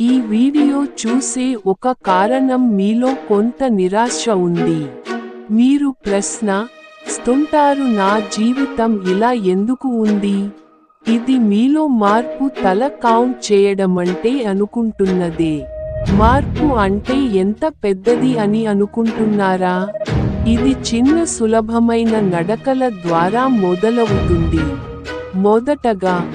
ఈ వీడియో చూసే ఒక కారణం మీలో కొంత నిరాశ ఉంది. మీరు ప్రశ్న స్తుంటారు నా జీవితం ఇలా ఎందుకు ఉంది? ఇది మీలో మార్పు తల కౌంట్ చేయడమంటే అనుకుంటున్నదే. మార్పు అంటే ఎంత పెద్దది అని అనుకుంటున్నారా? ఇది చిన్న సులభమైన నడకల ద్వారా మొదలవుతుంది. మొదటగా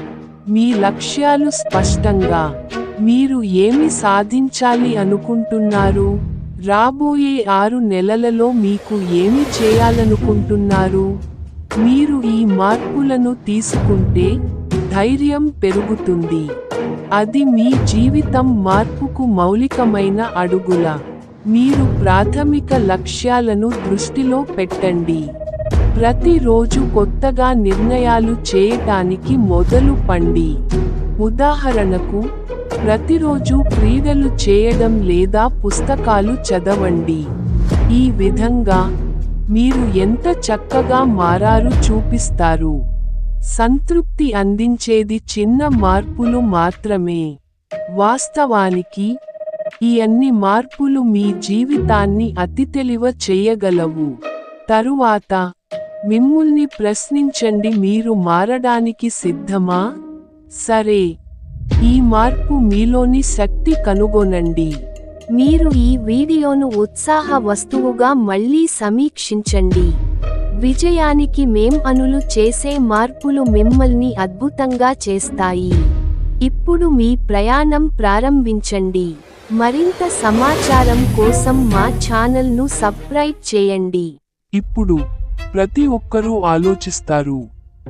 మీ లక్ష్యాలు స్పష్టంగా మీరు ఏమి సాధించాలి అనుకుంటున్నారు? రాబోయే ఆరు నెలలలో మీకు ఏమి చేయాలనుకుంటున్నారు? మీరు ఈ మార్పులను తీసుకుంటే ధైర్యం పెరుగుతుంది. అది మీ జీవితం మార్పుకు మౌలికమైన అడుగుల. మీరు ప్రాథమిక లక్ష్యాలను దృష్టిలో పెట్టండి. ప్రతిరోజు కొత్తగా నిర్ణయాలు చేయటానికి మొదలు పండి. ఉదాహరణకు ప్రతిరోజు క్రీడలు చేయడం లేదా పుస్తకాలు చదవండి. ఈ విధంగా మీరు ఎంత చక్కగా మారారు చూపిస్తారు. సంతృప్తి అందించేది చిన్న మార్పులు మాత్రమే. వాస్తవానికి ఈ అన్ని మార్పులు మీ జీవితాన్ని అతి తెలివ చేయగలవు. తరువాత మిమ్ముల్ని ప్రశ్నించండి మీరు మారడానికి సిద్ధమా? సరే. ఈ మార్పు మీలోని శక్తి కనుగొనండి. మీరు ఈ వీడియోను ఉత్సాహ వస్తువుగా మళ్ళీ సమీక్షించండి. విజయానికి మేం అనులు చేసే మార్పులు మిమ్మల్ని అద్భుతంగా చేస్తాయి. ఇప్పుడు మీ ప్రయాణం ప్రారంభించండి. మరింత సమాచారం కోసం మా ఛానల్ను సబ్స్క్రైబ్ చేయండి. ఇప్పుడు ప్రతి ఒక్కరూ ఆలోచిస్తారు.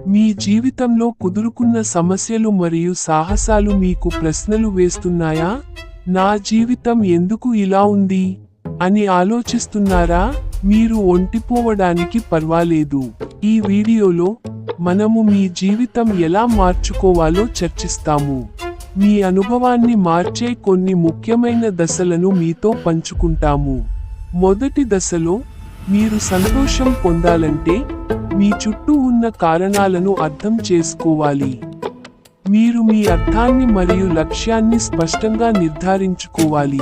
మీ జీవితంలో కుదురుకున్న సమస్యలు మరియు సాహసాలు మీకు ప్రశ్నలు వేస్తున్నాయా? నా జీవితం ఎందుకు ఇలా ఉంది? అని ఆలోచిస్తున్నారా? మీరు ఒంటిపోవడానికి పర్వాలేదు. ఈ వీడియోలో మనము మీ జీవితం ఎలా మార్చుకోవాలో చర్చిస్తాము. మీ అనుభవాన్ని మార్చే కొన్ని ముఖ్యమైన దశలను మీతో పంచుకుంటాము. మొదటి దశలో మీరు సంతోషం పొందాలంటే మీ చుట్టూ ఉన్న కారణాలను అర్థం చేసుకోవాలి. మీరు మీ అర్థాన్ని మరియు లక్ష్యాన్ని స్పష్టంగా నిర్ధారించుకోవాలి.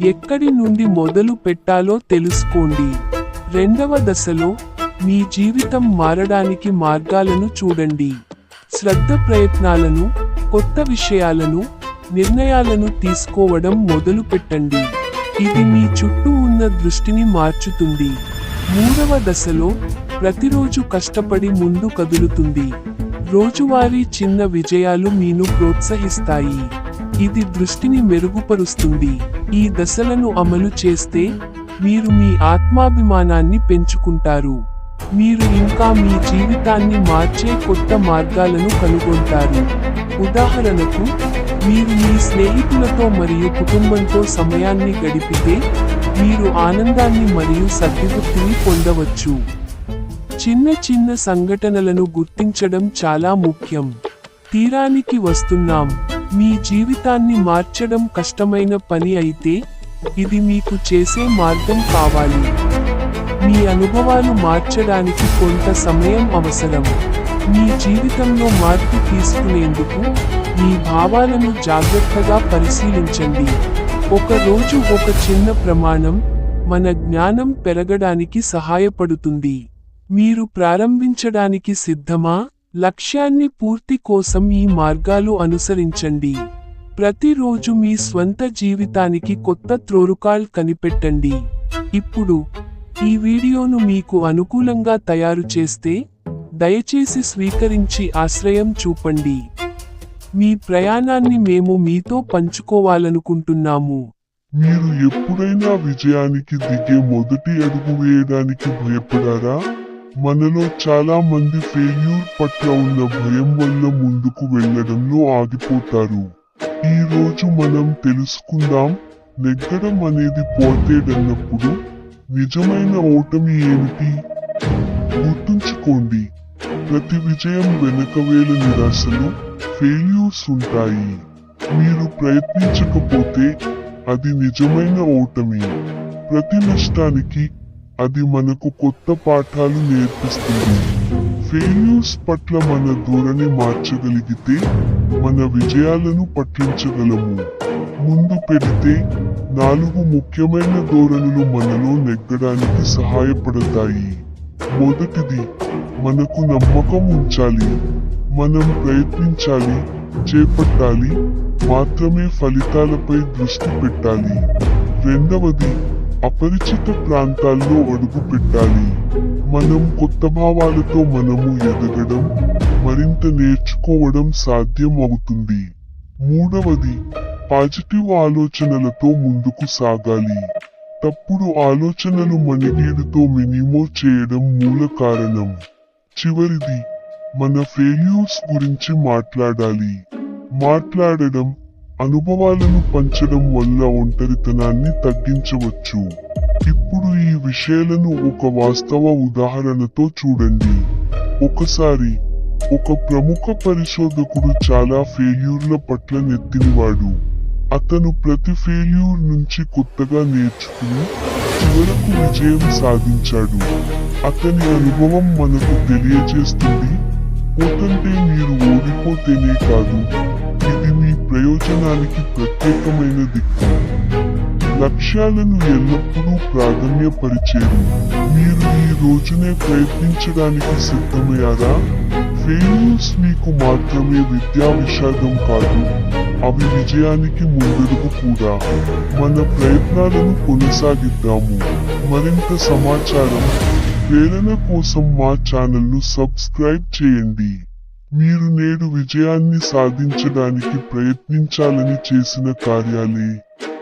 ఎక్కడి నుండి మొదలు పెట్టాలో తెలుసుకోండి. రెండవ దశలో మీ జీవితం మారడానికి మార్గాలను చూడండి. శ్రద్ధ ప్రయత్నాలను కొత్త విషయాలను నిర్ణయాలను తీసుకోవడం మొదలుపెట్టండి. ఇది మీ చుట్టూ ఉన్న దృష్టిని మార్చుతుంది. మూడవ దశలో ప్రతిరోజు కష్టపడి ముందు కదులుతుంది. రోజువారీ చిన్న విజయాలు మీను ప్రోత్సహిస్తాయి. ఇది దృష్టిని మెరుగుపరుస్తుంది. ఈ దశలను అమలు చేస్తే మీరు మీ ఆత్మాభిమానాన్ని పెంచుకుంటారు. మీరు ఇంకా మీ జీవితాన్ని మార్చే కొత్త మార్గాలను కనుగొంటారు. ఉదాహరణకు మీరు మీ స్నేహితులతో మరియు కుటుంబంతో సమయాన్ని గడిపితే మీరు ఆనందాన్ని మరియు సర్దిగుర్తిని పొందవచ్చు. చిన్న చిన్న సంఘటనలను గుర్తించడం చాలా ముఖ్యం. తీరానికి వస్తున్నాం. మీ జీవితాన్ని మార్చడం కష్టమైన పని అయితే ఇది మీకు చేసే మార్గం కావాలి. మీ అనుభవాలు మార్చడానికి కొంత సమయం అవసరం. మీ జీవితంలో మార్పు తీసుకునేందుకు మీ భావాలను జాగ్రత్తగా పరిశీలించండి. ఒక రోజు ఒక చిన్న ప్రమాణం మన జ్ఞానం పెరగడానికి సహాయపడుతుంది. మీరు ప్రారంభించడానికి సిద్ధమా? లక్ష్యాన్ని పూర్తి కోసం ఈ మార్గాలు అనుసరించండి. ప్రతిరోజు మీ స్వంత జీవితానికి కొత్త త్రోరుకాల్ కనిపెట్టండి. ఇప్పుడు ఈ వీడియోను మీకు అనుకూలంగా తయారు చేస్తే దయచేసి స్వీకరించి ఆశ్రయం చూపండి. మీ ప్రయాణాన్ని మేము మీతో పంచుకోవాలనుకుంటున్నాము. మీరు ఎప్పుడైనా విజయానికి దిగే మొదటి అడుగు వేయడానికి భయపడారా? మనలో చాలా మంది ఫెయిల్యూర్ పట్ల ఉన్న భయం వల్ల ముందుకు వెళ్ళడంలో ఆగిపోతారు. ఈ రోజు మనం తెలుసుకుందాం నెగ్గడం అనేది పోతేడన్నప్పుడు నిజమైన ఓటమి ఏమిటి? గుర్తుంచుకోండి ప్రతి విజయం వెనుక వేల నిరాశలు ఫెయిల్యూర్స్ ఉంటాయి. మీరు ప్రయత్నించకపోతే అది నిజమైన ఓటమి. ప్రతి నష్టానికి అది మనకు కొత్త పాఠాలు నేర్పిస్తుంది. ఫెయిల్యూర్స్ పట్ల మన ధోరణి మార్చగలిగితే మన విజయాలను పట్టించగలము. ముందు పెడితే నాలుగు ముఖ్యమైన ధోరణులు మనలో నెగ్గడానికి సహాయపడతాయి. మొదటిది మనకు నమ్మకం ఉంచాలి. మనం ప్రయత్నించాలి చేపట్టాలి మాత్రమే ఫలితాలపై దృష్టి పెట్టాలి. రెండవది అపరిచిత ప్రాంతాల్లో అడుగు పెట్టాలి. మనం కొత్త భావాలతో మనము ఎదగడం మరింత నేర్చుకోవడం సాధ్యం అవుతుంది. మూడవది పాజిటివ్ ఆలోచనలతో ముందుకు సాగాలి. తప్పుడు ఆలోచనలు మణిగేడుతో మినిమో చేయడం మూల కారణం. చివరిది మన ఫెయిల్యూర్స్ గురించి మాట్లాడాలి. మాట్లాడడం అనుభవాలను పంచడం వల్ల ఒంటరితనాన్ని తగ్గించవచ్చు. ఇప్పుడు ఈ విషయాలను ఒక వాస్తవ ఉదాహరణతో చూడండి. ఒకసారి ఒక ప్రముఖ పరిశోధకుడు చాలా ఫెయిల్యూర్ల పట్ల నెత్తినవాడు. అతను ప్రతి ఫెయిల్యూర్ నుంచి కొత్తగా నేర్చుకుని చివరకు విజయం సాధించాడు. అతని అనుభవం మనకు తెలియజేస్తుంది పోతంటే మీరు ఓడిపోతేనే కాదు ఇది మీ ప్రయోజనానికి ప్రత్యేకమైన దిక్కు లక్ష్యాలను ఎల్లప్పుడూ ప్రాధాన్యపరిచేది మీరు ఈ రోజునే ప్రయత్నించడానికి సిద్ధమయ్యారా? ఫెయిల్యూర్స్ మీకు మాత్రమే విద్యా విషాదం కాదు అవి విజయానికి ముందడుగు కూడా. మన ప్రయత్నాలను కొనసాగిద్దాము. మరింత సమాచారం ప్రేరణ కోసం మా ఛానల్ను సబ్స్క్రైబ్ చేయండి. మీరు నేడు విజయాన్ని సాధించడానికి ప్రయత్నించాలని చేసిన కార్యాలే.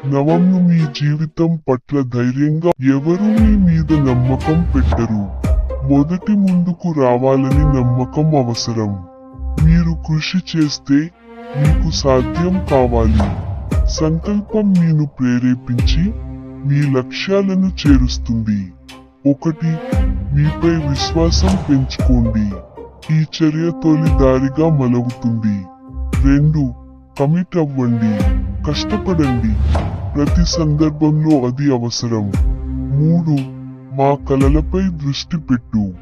నవంను మీ జీవితం పట్ల ధైర్యంగా ఎవరూ మీ మీద నమ్మకం పెట్టరు. మొదటి ముందుకు రావాలని నమ్మకం అవసరం. మీరు కృషి చేస్తే మీకు సాధ్యం కావాలి. సంకల్పం మీను ప్రేరేపించి మీ లక్ష్యాలను చేరుస్తుంది. ఒకటి మీపై విశ్వాసం పెంచుకోండి. ఈ చర్య తొలి దారిగా మలగుతుంది. రెండు కమిట్ అవ్వండి. కష్టపడండి. ప్రతి సందర్భంలో అది అవసరం. మూడు మా కలలపై దృష్టి పెట్టు.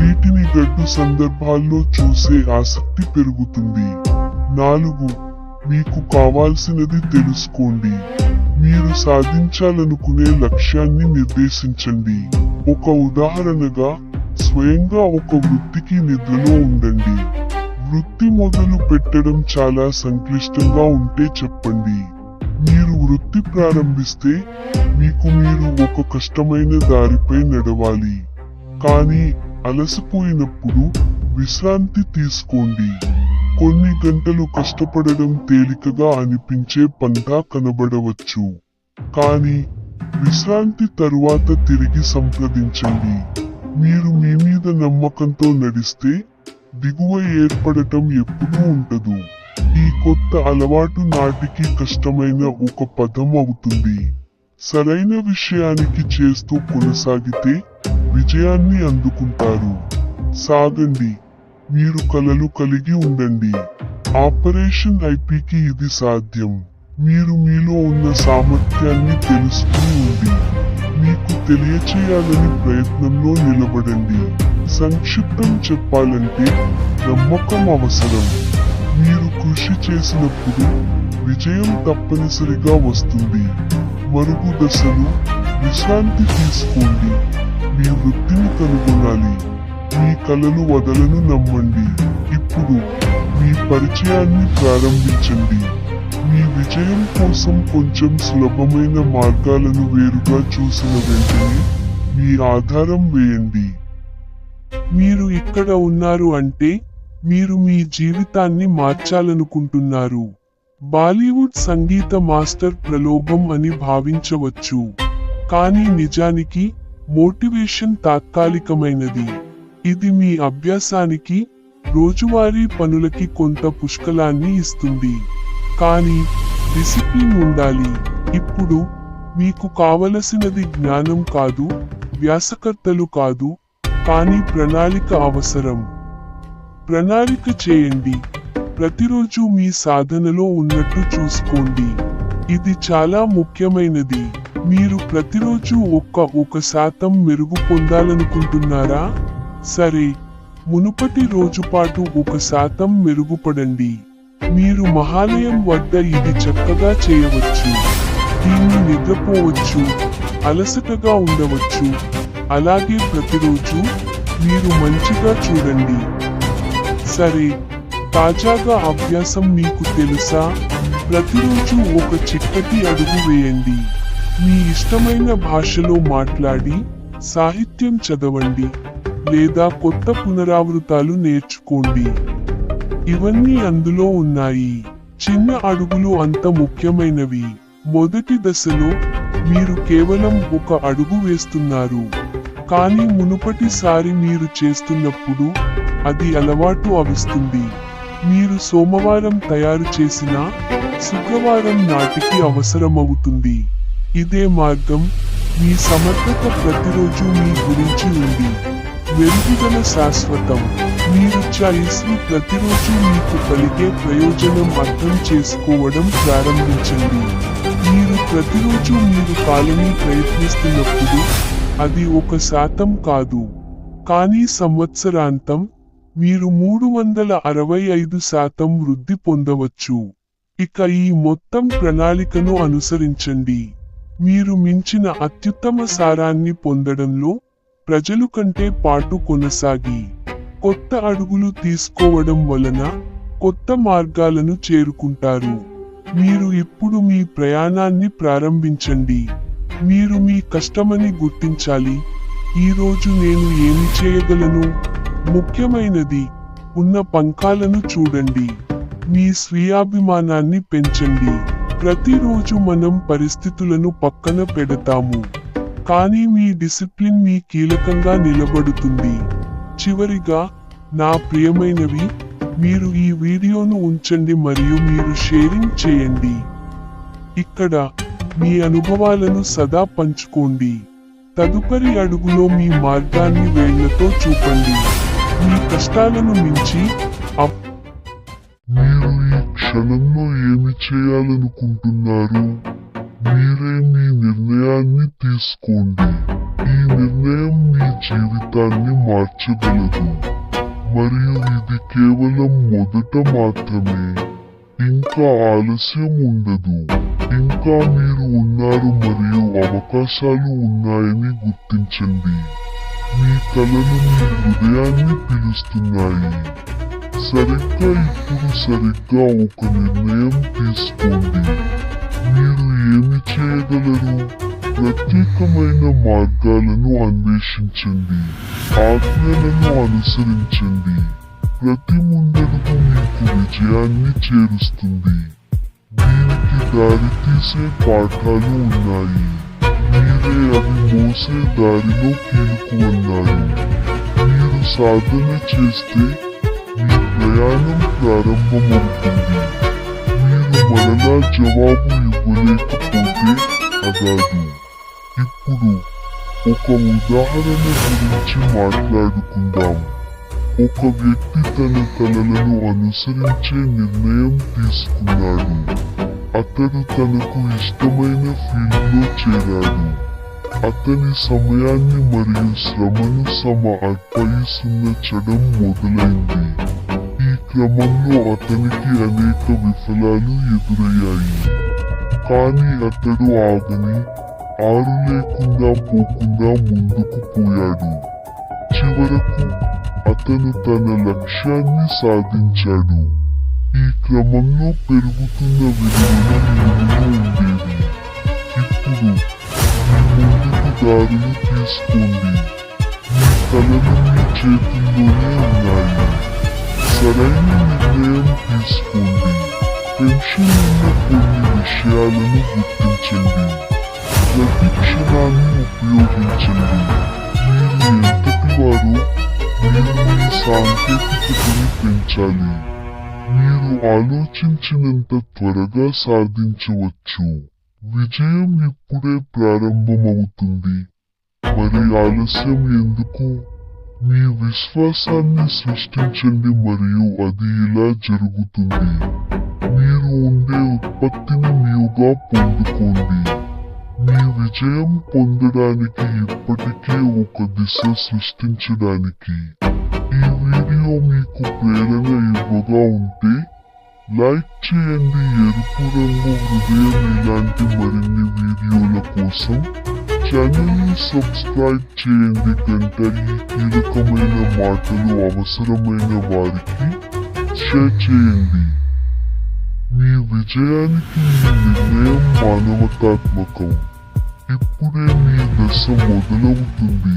వీటిని గడ్డు సందర్భాల్లో చూసే ఆసక్తి పెరుగుతుంది. నాలుగు మీకు కావాల్సినది తెలుసుకోండి. మీరు సాధించాలనుకునే లక్ష్యాన్ని నిర్దేశించండి. ఒక ఉదాహరణగా స్వయంగా ఒక వృత్తికి నిద్రలో ఉండండి. వృత్తి మొదలు పెట్టడం చాలా సంక్లిష్టంగా ఉంటే చెప్పండి. మీరు వృత్తి ప్రారంభిస్తే మీకు మీరు ఒక కష్టమైన దారిపై నడవాలి. కానీ అలసిపోయినప్పుడు విశ్రాంతి తీసుకోండి. కొన్ని గంటలు కష్టపడడం తేలికగా అనిపించే పంటా కనబడవచ్చు. కానీ విశ్రాంతి తరువాత తిరిగి సంప్రదించండి. మీరు మీ మీద నమ్మకంతో నడిస్తే దిగువ ఏర్పడటం ఎప్పుడూ ఉండదు. ఈ కొత్త అలవాటు నాటికి కష్టమైన ఒక పదం అవుతుంది. సరైన విషయానికి చేస్తూ కొనసాగితే విజయాన్ని అందుకుంటారు. సాగండి. మీరు కలలు కలిగి ఉండండి. ఆపరేషన్ ఐపీకి ఇది సాధ్యం. మీరు మీలో ఉన్న సామర్థ్యాన్ని తెలుసుకుని ఉంది మీకు తెలియచేయాలని ప్రయత్నంలో నిలబడండి. సంక్షిప్తం చెప్పాలంటే నమ్మకం అవసరం. మీరు కృషి చేసినప్పుడు విజయం తప్పనిసరిగా వస్తుంది. మరుగు దశలు విశ్రాంతి తీసుకోండి. మీ వృత్తిని కనుగొనాలి. మీ కలలు వదలను నమ్మండి. ఇప్పుడు మీ పరిచయాన్ని ప్రారంభించండి. మీ విజయం కోసం కొంచెం సులభమైన మార్గాలను వేరుగా చూసిన వెంటనే మీ ఆధారం వేయండి. మీరు ఇక్కడ ఉన్నారు అంటే మీరు మీ జీవితాన్ని మార్చాలనుకుంటున్నారు. బాలీవుడ్ సంగీత మాస్టర్ ప్రలోభం అని భావించవచ్చు. కానీ నిజానికి మోటివేషన్ తాత్కాలికమైనది. ఇది మీ అభ్యాసానికి రోజువారీ పనులకి కొంత పుష్కలాన్ని ఇస్తుంది. కానీ డిసిప్లిన్ ఉండాలి. ఇప్పుడు మీకు కావలసినది జ్ఞానం కాదు వ్యాసకర్తలు కాదు కానీ ప్రణాళిక అవసరం. ప్రణాళిక చేయండి. ప్రతిరోజు మీ సాధనలో ఉన్నట్టు చూసుకోండి. ఇది చాలా ముఖ్యమైనది. మీరు ప్రతిరోజు ఒక్క ఒక శాతం మెరుగు పొందాలనుకుంటున్నారా? సరే మునుపటి రోజు పాటు ఒక శాతం మెరుగుపడండి. మీరు మహాలయం వద్ద ఇది చక్కగా చేయవచ్చు. దీన్ని నిద్రపోవచ్చు అలసటగా ఉండవచ్చు. అలాగే ప్రతిరోజు మీరు మంచిగా చూడండి. సరే తాజాగా అభ్యాసం మీకు తెలుసా? ప్రతిరోజు ఒక చిక్కటి అడుగు వేయండి. మీ ఇష్టమైన భాషలో మాట్లాడి సాహిత్యం చదవండి. లేదా కొత్త పునరావృతాలు నేర్చుకోండి. ఇవన్నీ అందులో ఉన్నాయి. చిన్న అడుగులు అంత ముఖ్యమైనవి. మొదటి దశలో మీరు కేవలం ఒక అడుగు వేస్తున్నారు. కానీ మునుపటిసారి మీరు చేస్తున్నప్పుడు అది అలవాటు అవిస్తుంది. మీరు సోమవారం తయారు చేసిన శుక్రవారం నాటికి అవసరమవుతుంది. ఇదే మార్గం మీ సమర్థత ప్రతిరోజు మీ గురించి ఉంది. వెలుగుదల శాశ్వతం. మీరు చాయిస్ని ప్రతిరోజు మీకు కలిగే ప్రయోజనం అర్థం చేసుకోవడం ప్రారంభించండి. మీరు ప్రతిరోజు మీరు కాలని ప్రయత్నిస్తున్నప్పుడు అది ఒక శాతం కాదు. కానీ సంవత్సరాంతం మీరు మూడు వందల అరవై ఐదు శాతం వృద్ధి పొందవచ్చు. ఇక ఈ మొత్తం ప్రణాళికను అనుసరించండి. మీరు మించిన అత్యుత్తమ సారాన్ని పొందడంలో ప్రజలు కంటే పాటు కొనసాగి కొత్త అడుగులు తీసుకోవడం వలన కొత్త మార్గాలను చేరుకుంటారు. మీరు ఇప్పుడు మీ ప్రయాణాన్ని ప్రారంభించండి. మీరు మీ కష్టమని గుర్తించాలి. ఈరోజు నేను ఏమి చేయగలను? ముఖ్యమైనది ఉన్న పంకాలను చూడండి. మీ స్వీయాభిమానాన్ని పెంచండి. ప్రతిరోజు మనం పరిస్థితులను పక్కన పెడతాము. కానీ మీ డిసిప్లిన్ మీ కీలకంగా నిలబడుతుంది. చివరిగా నా ప్రియమైనవి మీరు ఈ వీడియోను ఉంచండి మరియు మీరు షేరింగ్ చేయండి. ఇక్కడ మీ అనుభవాలను సదా పంచుకోండి. తదుపరి అడుగులో మీ మార్గాన్ని వేళ్ళతో చూపండి. మీ కష్టాలను మించి అప్ మీరు ఈ క్షణంలో ఏమి చేయాలనుకుంటున్నారు? మీరే మీ నిర్ణయాన్ని తీసుకోండి. ఈ నిర్ణయం మీ జీవితాన్ని మార్చగలదు. మరియు ఇది కేవలం మొదట మాత్రమే. ఇంకా ఆలస్యం ఉండదు. ఇంకా మీరు ఉన్నారు మరియు అవకాశాలు ఉన్నాయని గుర్తించండి. మీ కలలు మీ హృదయాన్ని పిలుస్తున్నాయి. సరిగ్గా ఇప్పుడు సరిగ్గా ఒక నిర్ణయం తీసుకోండి. మీరు ఏమి చేయగలరు? ప్రత్యేకమైన మార్గాలను అన్వేషించండి. ఆజ్ఞలను అనుసరించండి. ప్రతి ముందడుగు మీకు విజయాన్ని చేరుస్తుంది. దీనికి దారితీసే పాఠాలు ఉన్నాయి. మీరే అవి మోసే దారిలో కీలుకు అన్నారు మీరు సాధన చేస్తే మీ ప్రయాణం ప్రారంభమవుతుంది. మీరు జవాబు ఇవ్వలేకపోతే అగాదు ఇప్పుడు ఒక ఉదాహరణ గురించి మాట్లాడుకుందాం. ఒక వ్యక్తి తన కలలను అనుసరించే నిర్ణయం తీసుకున్నాడు. అతడు తనకు ఇష్టమైన ఫీల్డ్లో చేరాడు. అతని సమయాన్ని మరియు శ్రమను సమ అర్పయిస్తున్నచడం మొదలైంది. క్రమంలో అతనికి అనేక విఫలాలు ఎదురయ్యాయి. కానీ అతడు ఆగని ఆరు లేకుండా పోకుండా ముందుకు పోయాడు. చివరకు అతను తన లక్ష్యాన్ని సాధించాడు. ఈ క్రమంలో పెరుగుతున్న విలువను నిలువున ఉండేది ఇప్పుడు మీ ముందుకు దారులు తీసుకోండి. మీ కళలు మీ చేతుల్లోనే ఉన్నాయి. సరైన నిర్ణయం తీసుకోండి పెన్షన్ ఉన్న కొన్ని విషయాలను గుర్తించండి ప్రతి క్షణాన్ని ఉపయోగించండి మీరు ఎంతటి వారు మీరు మీ సాంకేతికతను పెంచాలి మీరు ఆలోచించినంత త్వరగా సాధించవచ్చు. విజయం ఇప్పుడే ప్రారంభమవుతుంది. మరి ఆలస్యం ఎందుకు? మీ విశ్వాసాన్ని సృష్టించండి మరియు అది ఇలా జరుగుతుంది. మీరు ఉండే ఉత్పత్తిని మీవుగా పొందుకోండి. మీ విజయం పొందడానికి ఇప్పటికే ఒక దిశ సృష్టించడానికి. ఈ వీడియో మీకు ప్రేరణ ఇవ్వగా ఉంటే లైక్ చేయండి. ఎరుపు రంగు హృదయం ఇలాంటి మరిన్ని వీడియోల కోసం ఛానల్ని సబ్స్క్రైబ్ చేయండి గంట ఈ కీలకమైన మాటలు అవసరమైన వారికి షేర్ చేయండి. మీ విజయానికి మీ నిర్ణయం మానవతాత్మకం. ఇప్పుడే మీ దశ మొదలవుతుంది.